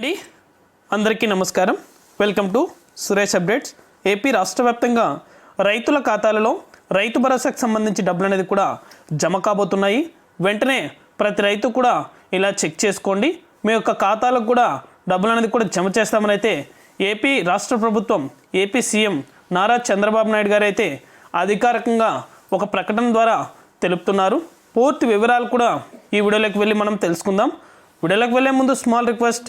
అండి. అందరికీ నమస్కారం. Welcome to Suresh updates AP రాష్ట్ర వ్యాప్తంగా రైతుల ఖాతాలలో రైతు భరోసాకు సంబంధించి డబ్బులు అనేది కూడా జమ కాబోతున్నాయి. వెంటనే ప్రతి రైతు కూడా ఇలా చెక్ చేసుకోండి. మీ యొక్క ఖాతాలకు కూడా డబ్బులు అనేది కూడా జమ చేస్తామని అయితే ఏపీ రాష్ట్ర ప్రభుత్వం ఏపీ సీఎం నారా చంద్రబాబు నాయుడు గారు అయితే అధికారికంగా ఒక ప్రకటన ద్వారా తెలుపుతున్నారు. పూర్తి వివరాలు కూడా ఈ వీడియోలోకి వెళ్ళి మనం తెలుసుకుందాం. వీడియోలోకి వెళ్ళే ముందు స్మాల్ రిక్వెస్ట్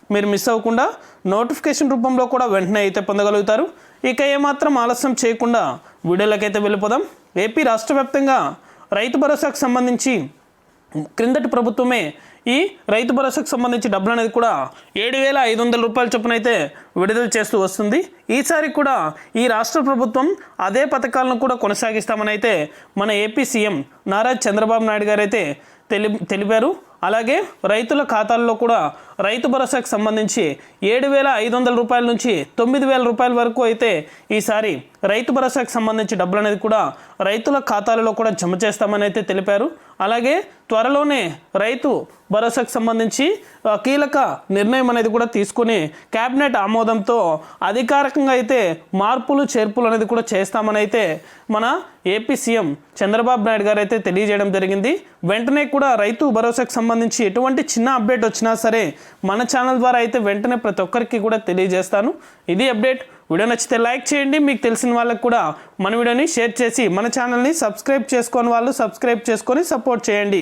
మీరు మిస్ అవ్వకుండా నోటిఫికేషన్ రూపంలో కూడా వెంటనే అయితే పొందగలుగుతారు. ఇక ఏమాత్రం ఆలస్యం చేయకుండా వీడియోలకైతే వెళ్ళిపోదాం. ఏపీ రాష్ట్ర వ్యాప్తంగా రైతు భరోసాకు సంబంధించి క్రిందటి ప్రభుత్వమే ఈ రైతు భరోసాకు సంబంధించి డబ్బులు అనేది కూడా ఏడు వేల ఐదు వందల రూపాయల చొప్పున అయితే విడుదల చేస్తూ వస్తుంది. ఈసారి కూడా ఈ రాష్ట్ర ప్రభుత్వం అదే పథకాలను కూడా కొనసాగిస్తామని అయితే మన ఏపీ సీఎం నారా చంద్రబాబు నాయుడు గారు అయితే తెలి తెలిపారు. అలాగే రైతుల ఖాతాల్లో కూడా రైతు భరోసాకు సంబంధించి ఏడు వేల ఐదు వందల రూపాయల నుంచి తొమ్మిది వేల రూపాయల వరకు అయితే ఈసారి రైతు భరోసాకు సంబంధించి డబ్బులు అనేది కూడా రైతుల ఖాతాలలో కూడా జమ చేస్తామని అయితే తెలిపారు. అలాగే త్వరలోనే రైతు భరోసాకు సంబంధించి కీలక నిర్ణయం అనేది కూడా తీసుకుని కేబినెట్ ఆమోదంతో అధికారికంగా అయితే మార్పులు చేర్పులు అనేది కూడా చేస్తామని అయితే మన ఏపీ సీఎం చంద్రబాబు నాయుడు గారు అయితే తెలియజేయడం జరిగింది. వెంటనే కూడా రైతు భరోసాకు సంబంధించి ఎటువంటి చిన్న అప్డేట్ వచ్చినా సరే మన ఛానల్ ద్వారా అయితే వెంటనే ప్రతి ఒక్కరికి కూడా తెలియజేస్తాను. ఇది అప్డేట్. వీడియో నచ్చితే లైక్ చేయండి. మీకు తెలిసిన వాళ్ళకి కూడా మన వీడియోని షేర్ చేసి మన ఛానల్ని సబ్స్క్రైబ్ చేసుకొని వాళ్ళు సబ్స్క్రైబ్ చేసుకొని సపోర్ట్ చేయండి.